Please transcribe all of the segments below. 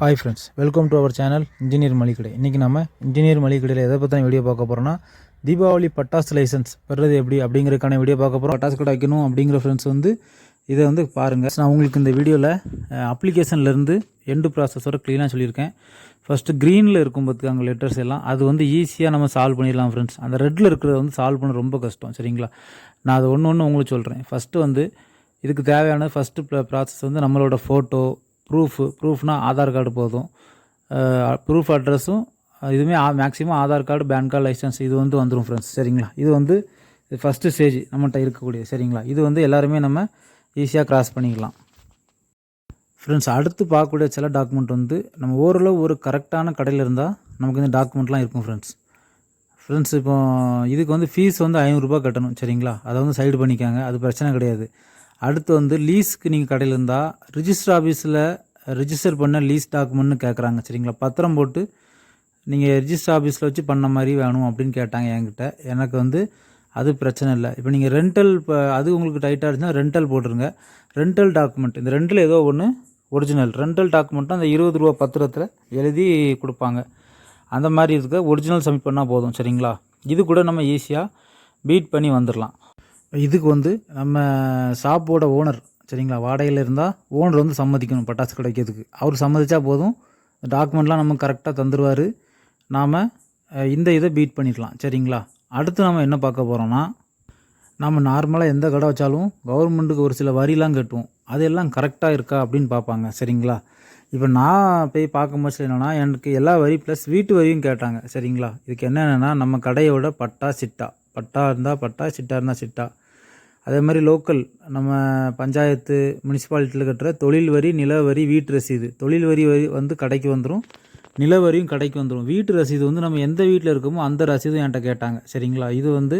Hi friends welcome to our channel engineer மளிகடை இன்றைக்கி நம்ம engineer மளிகடையில் எதை பற்றி வீடியோ பார்க்க போகிறோன்னா தீபாவளி பட்டாசு லைசன்ஸ் பெறுறது எப்படி அப்படிங்கிறதுக்கான வீடியோ பார்க்க போகிறோம் பட்டாசு கடை வைக்கணும் அப்படிங்கிற ஃப்ரெண்ட்ஸ் வந்து இதை வந்து பாருங்கள் நான் உங்களுக்கு இந்த வீடியோவில் அப்ளிகேஷன்லேருந்து எண்டு ப்ராசஸோட க்ளீனாக சொல்லியிருக்கேன். ஃபஸ்ட்டு க்ரீனில் இருக்கும் பார்த்துக்காங்க லெட்டர்ஸ் எல்லாம். அது வந்து ஈஸியாக நம்ம சால்வ் பண்ணிடலாம் ஃப்ரெண்ட்ஸ் அந்த ரெட்டில் இருக்கிறத வந்து சால்வ் பண்ண ரொம்ப கஷ்டம் சரிங்களா? நான் அது ஒன்று ஒன்று உங்களுக்கு சொல்கிறேன் ஃபஸ்ட்டு வந்து இதுக்கு தேவையான ஃபஸ்ட்டு ப்ராசஸ் வந்து நம்மளோட ஃபோட்டோ ப்ரூஃபு ப்ரூஃப்னால் ஆதார் கார்டு போதும். ப்ரூஃப் அட்ரஸும் இதுவுமே maximum Aadhaar card PAN card licence இது வந்து வந்துடும் ஃப்ரெண்ட்ஸ் சரிங்களா? இது வந்து ஃபஸ்ட்டு ஸ்டேஜ் நம்மகிட்ட இருக்கக்கூடிய சரிங்களா? இது வந்து எல்லாருமே நம்ம ஈஸியாக க்ராஸ் பண்ணிக்கலாம். ஃப்ரெண்ட்ஸ் அடுத்து பார்க்கக்கூடிய சில டாக்குமெண்ட் வந்து நம்ம ஓரளவு ஒரு கரெக்டான கடையில் இருந்தால் நமக்கு இந்த டாக்குமெண்ட்லாம் இருக்கும் ஃப்ரெண்ட்ஸ் ஃப்ரெண்ட்ஸ் இப்போ இதுக்கு வந்து ஃபீஸ் வந்து ஐநூறுரூபா கட்டணும். சரிங்களா? அதை வந்து சைடு பண்ணிக்காங்க. அது பிரச்சனை கிடையாது. அடுத்து வந்து லீஸ்க்கு நீங்கள் கடையில் இருந்தால் ரிஜிஸ்டர் ஆஃபீஸில் ரிஜிஸ்டர் பண்ண லீஸ் டாக்குமெண்ட்னு கேட்குறாங்க சரிங்களா? பத்திரம் போட்டு நீங்கள் ரிஜிஸ்டர் ஆஃபீஸில் வச்சு பண்ண மாதிரி வேணும் அப்படின்னு கேட்டாங்க என்கிட்ட. எனக்கு வந்து அது பிரச்சனை இல்லை. இப்போ நீங்கள் ரெண்டல் இப்போ அது உங்களுக்கு டைட்டாக இருந்துச்சுன்னா ரெண்டல் போட்டுருங்க. ரெண்டல் டாக்குமெண்ட் இந்த ரெண்டில் ஏதோ ஒன்று ஒரிஜினல் ரெண்டல் டாக்குமெண்ட்டும் அந்த இருபது ரூபா பத்திரத்தில் எழுதி கொடுப்பாங்க. அந்த மாதிரி இருக்க ஒரிஜினல் சப்மிட் பண்ணால் போதும் சரிங்களா? இது கூட நம்ம ஈஸியாக பீட் பண்ணி வந்துடலாம் இதுக்கு வந்து நம்ம ஷாப்போட ஓனர் சரிங்களா வாடகையில் இருந்தால் ஓனர் வந்து சம்மதிக்கணும் பட்டாசு கிடைக்கிறதுக்கு. அவர் சம்மதிச்சா போதும். டாக்குமெண்ட்லாம் நம்ம கரெக்டாக தந்துடுவார் நாம் இந்த இதை பீட் பண்ணிடலாம் சரிங்களா? அடுத்து நம்ம என்ன பார்க்க போகிறோம்னா நம்ம நார்மலாக எந்த கடை வச்சாலும் கவர்மெண்ட்டுக்கு ஒரு சில வரிலாம் கட்டுவோம். அதெல்லாம் கரெக்டாக இருக்கா அப்படின்னு பார்ப்பாங்க சரிங்களா? இப்போ நான் போய் பார்க்கும் போது என்னென்னா எனக்கு எல்லா வரி ப்ளஸ் வீட்டு வரியும் கேட்டாங்க சரிங்களா? இதுக்கு என்னென்னா நம்ம கடையோட பட்டா சிட்டா. பட்டா இருந்தால் பட்டா சிட்டா இருந்தால் சிட்டா. அதே மாதிரி லோக்கல் நம்ம பஞ்சாயத்து முனிசிபாலிட்டியில் கட்டுற தொழில் வரி நில வரி வீட்டு ரசீது. தொழில் வரி வரி வந்து கடைக்கு வந்துடும் நில வரியும் கடைக்கு வந்துடும் வீட்டு ரசீது வந்து நம்ம எந்த வீட்டில் இருக்கோமோ அந்த ரசீதும் என்கிட்ட கேட்டாங்க. சரிங்களா? இது வந்து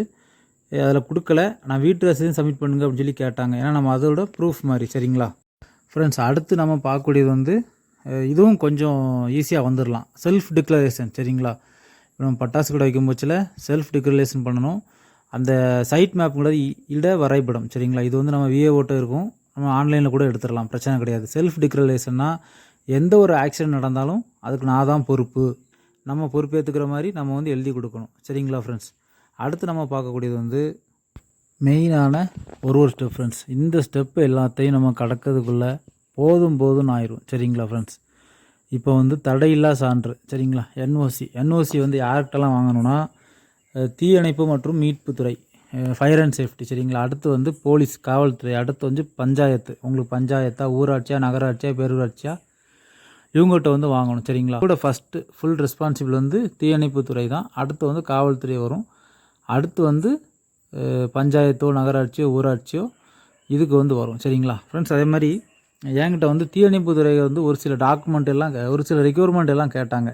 அதில் கொடுக்கல. நான் வீட்டு ரசீதும் சப்மிட் பண்ணுங்க அப்படின்னு சொல்லி கேட்டாங்க. ஏன்னா நம்ம அதோட ப்ரூஃப் மாதிரி. சரிங்களா? ஃப்ரெண்ட்ஸ் அடுத்து நம்ம பார்க்கக்கூடியது வந்து இதுவும் கொஞ்சம் ஈஸியாக வந்துடலாம் செல்ஃப் டிக்ளரேஷன் சரிங்களா? நம்ம பட்டாசு கடை வைக்கும் பட்சத்தில் செல்ஃப் டிக்ரலேஷன் பண்ணணும். அந்த சைட் மேப்புங்கிறது இ- இட வரைபடம் சரிங்களா? இது வந்து நம்ம விஏஓட்ட இருக்கும். நம்ம ஆன்லைனில் கூட எடுத்துடலாம். பிரச்சனை கிடையாது. செல்ஃப் டிக்ரலேஷன்னா எந்த ஒரு ஆக்சிடென்ட் நடந்தாலும் அதுக்கு நான் தான் பொறுப்பு. நம்ம பொறுப்பேற்றுக்கிற மாதிரி நம்ம வந்து எழுதி கொடுக்கணும். சரிங்களா ஃப்ரெண்ட்ஸ் அடுத்து நம்ம பார்க்கக்கூடியது வந்து மெயினான ஒரு ஒரு ஸ்டெப் ஃப்ரெண்ட்ஸ் இந்த ஸ்டெப் எல்லாத்தையும் நம்ம கடக்கிறதுக்குள்ளே போதும் போதும்னு ஆயிரும். சரிங்களா ஃப்ரெண்ட்ஸ் இப்போ வந்து தடையில்லா சான்று சரிங்களா? என்ஓசி என்ஓசி வந்து யார்கிட்டலாம் வாங்கணும்னா தீயணைப்பு மற்றும் மீட்புத்துறை ஃபயர் அண்ட் சேஃப்டி சரிங்களா? அடுத்து வந்து போலீஸ் காவல்துறை அடுத்து வந்து பஞ்சாயத்து. உங்களுக்கு பஞ்சாயத்தா ஊராட்சியா நகராட்சியா பேரூராட்சியா இவங்ககிட்ட வந்து வாங்கணும் சரிங்களா? கூட ஃபஸ்ட்டு ஃபுல் ரெஸ்பான்சிபிள் வந்து தீயணைப்புத்துறை தான். அடுத்து வந்து காவல்துறை வரும். அடுத்து வந்து பஞ்சாயத்தோ நகராட்சியோ ஊராட்சியோ இதுக்கு வந்து வரும் சரிங்களா? ஃப்ரெண்ட்ஸ் அதே மாதிரி என்கிட்ட வந்து தீயணைப்புத்துறை வந்து ஒரு சில டாக்குமெண்ட் எல்லாம் ஒரு சில ரெக்யூர்மெண்ட் எல்லாம் கேட்டாங்க.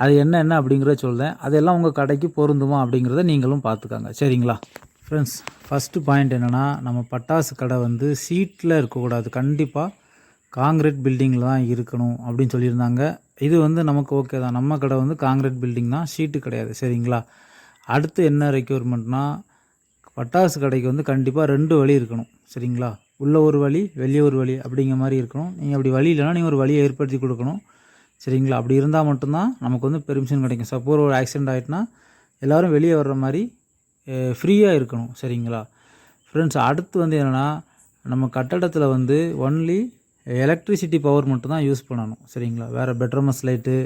அது என்ன என்ன அப்படிங்கிறத சொல்கிறேன் அதெல்லாம் உங்கள் கடைக்கு பொருந்துமா அப்படிங்கிறத நீங்களும் பார்த்துக்காங்க. சரிங்களா? ஃப்ரெண்ட்ஸ் ஃபஸ்ட்டு பாயிண்ட் என்னென்னா நம்ம பட்டாசு கடை வந்து சீட்டில் இருக்கக்கூடாது. கண்டிப்பாக காங்கிரீட் பில்டிங்கில் தான் இருக்கணும் அப்படின்னு சொல்லியிருந்தாங்க. இது வந்து நமக்கு ஓகே தான். நம்ம கடை வந்து காங்கிரீட் பில்டிங் தான். ஷீட்டு கிடையாது. சரிங்களா? அடுத்து என்ன ரெக்யூர்மெண்ட்னால் பட்டாசு கடைக்கு வந்து கண்டிப்பாக ரெண்டு வழி இருக்கணும். சரிங்களா? உள்ள ஒரு வழி வெளியே ஒரு வழி அப்படிங்கிற மாதிரி இருக்கணும். நீங்கள் அப்படி வழி இல்லைன்னா நீங்கள் ஒரு வழியை ஏற்படுத்தி கொடுக்கணும். சரிங்களா? அப்படி இருந்தால் மட்டும்தான் நமக்கு வந்து பெர்மிஷன் கிடைக்கும். சப்போஸ் ஒரு ஆக்சிடெண்ட் ஆகிட்டுனா எல்லோரும் வெளியே வர்ற மாதிரி ஃப்ரீயாக இருக்கணும். சரிங்களா? ஃப்ரெண்ட்ஸ் அடுத்து வந்து என்னென்னா நம்ம கட்டடத்தில் வந்து ஒன்லி எலக்ட்ரிசிட்டி பவர் மட்டும்தான் யூஸ் பண்ணணும். சரிங்களா? வேறு பெட்ரமஸ் லைட்டு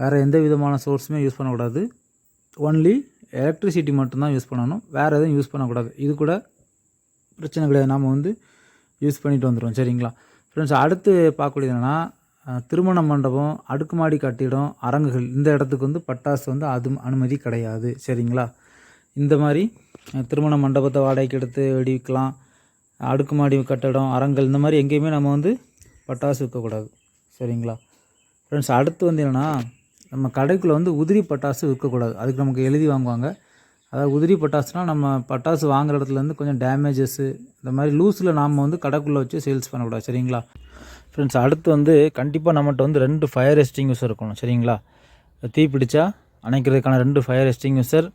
வேறு எந்த விதமான சோர்ஸுமே யூஸ் பண்ணக்கூடாது. ஒன்லி எலக்ட்ரிசிட்டி மட்டும்தான் யூஸ் பண்ணணும். வேறு எதுவும் யூஸ் பண்ணக்கூடாது. இது கூட பிரச்சனை கிடையாது. நாம் வந்து யூஸ் பண்ணிட்டு வந்துடுவோம் சரிங்களா? ஃப்ரெண்ட்ஸ் அடுத்து பார்க்கக்கூடியது என்னென்னா திருமண மண்டபம் அடுக்குமாடி கட்டிடம் அரங்குகள் இந்த இடத்துக்கு வந்து பட்டாசு வந்து அது அனுமதி கிடையாது சரிங்களா? இந்த மாதிரி திருமண மண்டபத்தை வாடகைக்கு எடுத்து வெடிக்கலாம் அடுக்குமாடி கட்டடம் அரங்கல் இந்த மாதிரி எங்கேயுமே நம்ம வந்து பட்டாசு விற்கக்கூடாது சரிங்களா? ஃப்ரெண்ட்ஸ் அடுத்து வந்து என்னென்னா நம்ம கடைக்குள்ளே வந்து உதிரி பட்டாசு விற்கக்கூடாது. அதுக்கு நமக்கு எழுதி வாங்குவாங்க. அதாவது உதிரி பட்டாசுனால் நம்ம பட்டாசு வாங்குற இடத்துலேருந்து கொஞ்சம் டேமேஜஸ்ஸு இந்த மாதிரி லூஸில் நாம் வந்து கடைக்குள்ளே வச்சு சேல்ஸ் பண்ணக்கூடாது சரிங்களா? ஃப்ரெண்ட்ஸ் அடுத்து வந்து கண்டிப்பாக நம்மகிட்ட வந்து ரெண்டு ஃபயர் எஸ்டிங்யூசர் இருக்கணும் சரிங்களா? தீ பிடிச்சா அணைக்கிறதுக்கான ரெண்டு ஃபயர் எஸ்டிங்யூசர்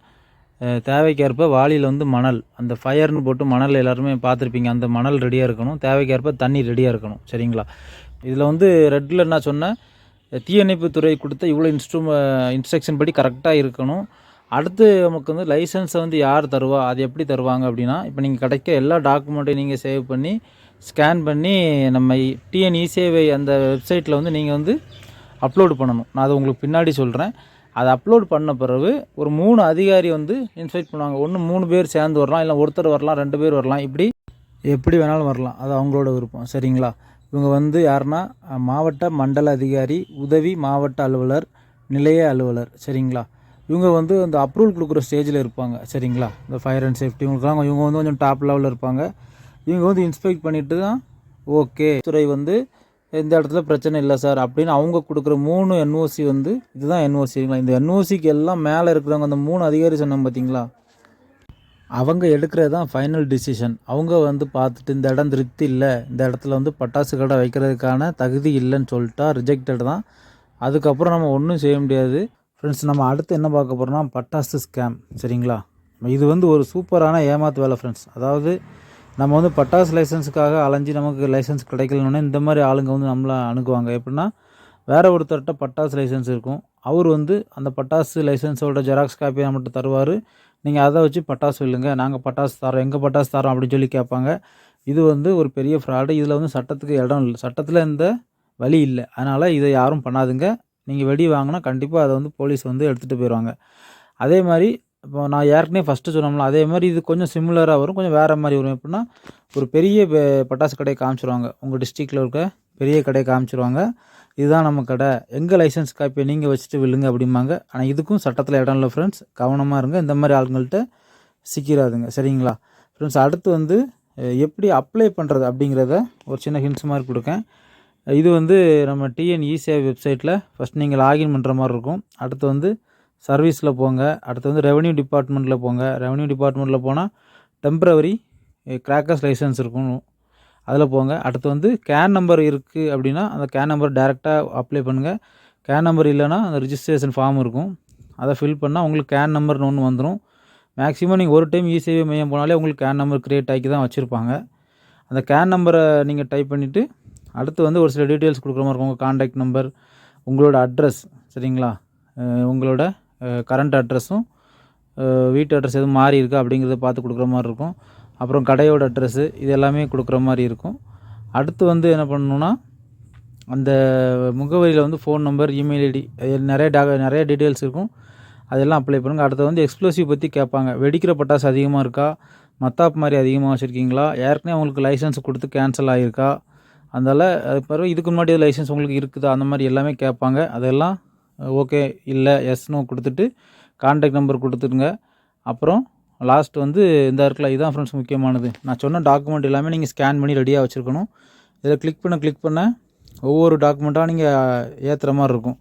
தேவைக்கேற்ப வாளியில் வந்து மணல் அந்த ஃபயர்னு போட்டு மணல் எல்லாருமே பார்த்துருப்பீங்க அந்த மணல் ரெடியாக இருக்கணும் தேவைக்கேற்ப தண்ணி ரெடியாக இருக்கணும் சரிங்களா? இதில் வந்து ரெட்டில் என்ன சொன்னேன் தீயணைப்பு துறை கொடுத்த இவ்வளோ இன்ஸ்ட்ரூ இன்ஸ்ட்ரக்ஷன் படி கரெக்டாக இருக்கணும். அடுத்து நமக்கு வந்து லைசன்ஸை வந்து யார் தருவா? அது எப்படி தருவாங்க அப்படின்னா இப்போ நீங்கள் கிடைக்க எல்லா டாக்குமெண்ட்டையும் நீங்கள் சேவ் பண்ணி ஸ்கேன் பண்ணி நம்ம டிஎன் இசேவை அந்த வெப்சைட்டில் வந்து நீங்கள் வந்து அப்லோடு பண்ணணும். நான் அது உங்களுக்கு பின்னாடி சொல்கிறேன் அதை அப்லோட் பண்ண பிறகு ஒரு மூணு அதிகாரி வந்து இன்வைட் பண்ணுவாங்க. ஒன்று மூணு பேர் சேர்ந்து வரலாம் இல்லை ஒருத்தர் வரலாம் ரெண்டு பேர் வரலாம். இப்படி எப்படி வேணாலும் வரலாம். அது அவங்களோட விருப்பம். சரிங்களா? இவங்க வந்து யாருன்னா மாவட்ட மண்டல அதிகாரி உதவி மாவட்ட அலுவலர் நிலைய அலுவலர். சரிங்களா? இவங்க வந்து அந்த அப்ரூவல் கொடுக்குற ஸ்டேஜில் இருப்பாங்க. சரிங்களா? இந்த ஃபயர் அண்ட் சேஃப்டி இவங்களுக்குலாம் இவங்க வந்து கொஞ்சம் டாப் லெவலில் இருப்பாங்க. இவங்க வந்து இன்ஸ்பெக்ட் பண்ணிட்டு தான் ஓகே துறை வந்து இந்த இடத்துல பிரச்சனை இல்லை சார் அப்படின்னு அவங்க கொடுக்குற மூணு என்ஓசி வந்து இதுதான் என்ஓசிங்களா இந்த என்ஓசிக்கு எல்லாம் மேலே இருக்கிறவங்க அந்த மூணு அதிகாரி சொன்னோம் பார்த்தீங்களா அவங்க எடுக்கிறது தான் ஃபைனல் டிசிஷன் அவங்க வந்து பார்த்துட்டு இந்த இடம் திருப்தி இல்லை இந்த இடத்துல வந்து பட்டாசு கடை வைக்கிறதுக்கான தகுதி இல்லைன்னு சொல்லிட்டா ரிஜெக்டட் தான். அதுக்கப்புறம் நம்ம ஒன்றும் செய்ய முடியாது. ஃப்ரெண்ட்ஸ் நம்ம அடுத்து என்ன பார்க்க போகிறோம்னா பட்டாசு ஸ்கேம் சரிங்களா? இது வந்து ஒரு சூப்பரான ஏமாத்து வேலை ஃப்ரெண்ட்ஸ் அதாவது நம்ம வந்து பட்டாசு லைசன்ஸுக்காக அலைஞ்சி நமக்கு லைசன்ஸ் கிடைக்கலன்னு இந்த மாதிரி ஆளுங்க வந்து நம்மளை அணுகுவாங்க. எப்படின்னா வேறு ஒருத்தர்கிட்ட பட்டாசு லைசன்ஸ் இருக்கும். அவர் வந்து அந்த பட்டாசு லைசன்ஸோட ஜெராக்ஸ் காப்பி நம்மகிட்ட தருவார். நீங்கள் அதை வச்சு பட்டாசு இல்லைங்க நாங்கள் பட்டாசு தரோம் எங்கள் பட்டாசு தரோம் அப்படின்னு சொல்லி கேட்பாங்க. இது வந்து ஒரு பெரிய ஃப்ராடு இதில் வந்து சட்டத்துக்கு இடம் இல்லை. சட்டத்தில் இந்த வழி இல்லை. அதனால் இதை யாரும் பண்ணாதுங்க. நீங்கள் வெடி வாங்கினா கண்டிப்பாக அதை வந்து போலீஸ் வந்து எடுத்துகிட்டு போயிடுவாங்க அதே மாதிரி இப்போ நான் ஏற்கனவே ஃபஸ்ட்டு சொன்னோம்ல அதே மாதிரி இது கொஞ்சம் சிமிலராக வரும் கொஞ்சம் வேறு மாதிரி வரும். எப்படின்னா ஒரு பெரிய பட்டாசு கடையை காமிச்சிருவாங்க. உங்கள் டிஸ்ட்ரிக்டில் இருக்க பெரிய கடையை காமிச்சிருவாங்க. இதுதான் நம்ம கடை. எங்கள் லைசன்ஸ் காப்பியை நீங்கள் வச்சுட்டு விழுங்க அப்படிம்பாங்க ஆனால் இதுக்கும் சட்டத்தில் இடம் இல்லை ஃப்ரெண்ட்ஸ் கவனமாக இருங்க. இந்த மாதிரி ஆளுங்கள்ட்ட சிக்கிறாதுங்க சரிங்களா? ஃப்ரெண்ட்ஸ் அடுத்து வந்து எப்படி அப்ளை பண்ணுறது அப்படிங்கிறத ஒரு சின்ன ஹிண்ட்ஸ் மாதிரி கொடுக்கேன். இது வந்து நம்ம டிஎன் இசேவை வெப்சைட்டில் ஃபஸ்ட் நீங்கள் லாகின் பண்ணுற மாதிரி இருக்கும். அடுத்து வந்து சர்வீஸில் போங்க. அடுத்து வந்து ரெவன்யூ டிபார்ட்மெண்ட்டில் போங்க. ரெவன்யூ டிபார்ட்மெண்ட்டில் போனால் டெம்ப்ரவரி கிராக்கர்ஸ் லைசன்ஸ் இருக்கும் அதில் போங்க. அடுத்து வந்து கேன் நம்பர் இருக்குது அப்படின்னா அந்த கேன் நம்பர் டேரெக்டாக அப்ளை பண்ணுங்கள் கேன் நம்பர் இல்லைன்னா அந்த ரிஜிஸ்ட்ரேஷன் ஃபார்ம் இருக்கும். அதை ஃபில் பண்ணால் உங்களுக்கு கேன் நம்பர்னு ஒன்று வந்துடும் மேக்ஸிமம் நீங்கள் ஒரு டைம் இசேவை மையம் போனாலே உங்களுக்கு கேன் நம்பர் க்ரியேட் ஆக்கி தான் வச்சுருப்பாங்க. அந்த கேன் நம்பரை நீங்கள் டைப் பண்ணிவிட்டு அடுத்து வந்து ஒரு சில டீட்டெயில்ஸ் கொடுக்குற மாதிரி இருக்கும். உங்கள் காண்டாக்ட் நம்பர் உங்களோட அட்ரஸ் சரிங்களா? உங்களோட கரண்ட் அட்ரஸும் வீட்டு அட்ரஸ் எதுவும் மாறி இருக்கா அப்படிங்கிறத பார்த்து கொடுக்குற மாதிரி இருக்கும். அப்புறம் கடையோட அட்ரஸ்ஸு இது எல்லாமே கொடுக்குற மாதிரி இருக்கும். அடுத்து வந்து என்ன பண்ணணுன்னா அந்த முகவரியில் வந்து ஃபோன் நம்பர் இமெயில் ஐடி நிறைய டா நிறைய டீட்டெயில்ஸ் இருக்கும். அதெல்லாம் அப்ளை பண்ணுங்கள் அடுத்து வந்து எக்ஸ்ப்ளோசிவ் பற்றி கேட்பாங்க. வெடிக்கிற பட்டாசு அதிகமாக இருக்கா? மத்தாப் மாதிரி அதிகமாக வச்சுருக்கீங்களா? ஏற்கனவே அவங்களுக்கு லைசன்ஸ் கொடுத்து கேன்சல் ஆகிருக்கா அதனால் அது பிறகு இதுக்கு முன்னாடி லைசன்ஸ் உங்களுக்கு இருக்குதா? அந்த மாதிரி எல்லாமே கேட்பாங்க. அதெல்லாம் ஓகே இல்லை எஸ்னோ கொடுத்துட்டு கான்டாக்ட் நம்பர் கொடுத்துருங்க அப்புறம் லாஸ்ட் வந்து இந்த இருக்குல்ல இதுதான் ஃப்ரெண்ட்ஸ் முக்கியமானது. நான் சொன்ன டாக்குமெண்ட் எல்லாமே நீங்கள் ஸ்கேன் பண்ணி ரெடியாக வச்சுருக்கணும். இதில் கிளிக் பண்ண கிளிக் பண்ண ஒவ்வொரு டாக்குமெண்ட்டாக நீங்கள் ஏற்றுற மாதிரி இருக்கும்.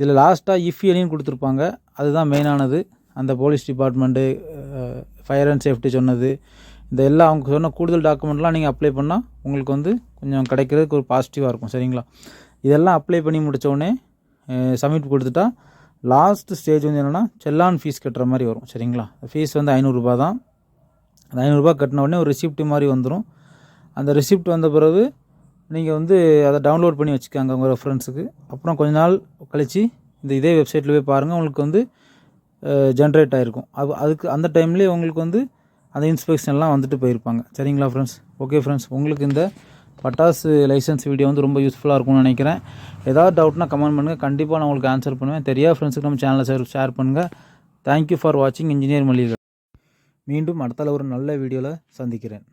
இதில் லாஸ்ட்டாக இஃப் எலின்னு கொடுத்துருப்பாங்க. அதுதான் மெயினானது அந்த police department fire and safety சொன்னது. இந்த எல்லா அவங்க சொன்ன கூடுதல் டாக்குமெண்ட்லாம் நீங்கள் அப்ளை பண்ணால் உங்களுக்கு வந்து கொஞ்சம் கிடைக்கிறதுக்கு ஒரு பாசிட்டிவாக இருக்கும் சரிங்களா? இதெல்லாம் அப்ளை பண்ணி முடித்தோடனே சப்மிட் கொடுத்துட்டா லாஸ்ட் ஸ்டேஜ் வந்து என்னென்னா செல்லான் ஃபீஸ் கட்டுற மாதிரி வரும் சரிங்களா? ஃபீஸ் வந்து ஐநூறுரூபா தான். அந்த ஐநூறுரூபா கட்டின உடனே ஒரு ரிசிப்ட் மாதிரி வந்துடும். அந்த ரிசிப்ட் வந்த பிறகு நீங்கள் வந்து அதை டவுன்லோட் பண்ணி வச்சுக்காங்க உங்கள் ரெஃபரன்ஸுக்கு. அப்புறம் கொஞ்ச நாள் கழித்து இந்த இதே வெப்சைட்டில் போய் பாருங்கள் உங்களுக்கு வந்து ஜென்ரேட் ஆகிருக்கும் அது அதுக்கு அந்த டைம்லேயே உங்களுக்கு வந்து அந்த இன்ஸ்பெக்ஷன்லாம் வந்துட்டு போயிருப்பாங்க. சரிங்களா ஃப்ரெண்ட்ஸ் ஓகே ஃப்ரெண்ட்ஸ் உங்களுக்கு இந்த பட்டாசு லைசன்ஸ் வீடியோ வந்து ரொம்ப யூஸ்ஃபுல்லாக இருக்கும்னு நினைக்கிறேன். ஏதாவது டவுட்னா கமெண்ட் பண்ணுங்கள் கண்டிப்பாக நான் உங்களுக்கு ஆன்சர் பண்ணுவேன். தெரியாத ஃப்ரெண்ட்ஸுக்கு நம்ம சேனலை ஷேர் ஷேர் பண்ணுங்கள் தேங்க்யூ ஃபார் வாட்சிங் இன்ஜினியர் மல்லிகள் மீண்டும் அடுத்தால ஒரு நல்ல வீடியோவில் சந்திக்கிறேன்.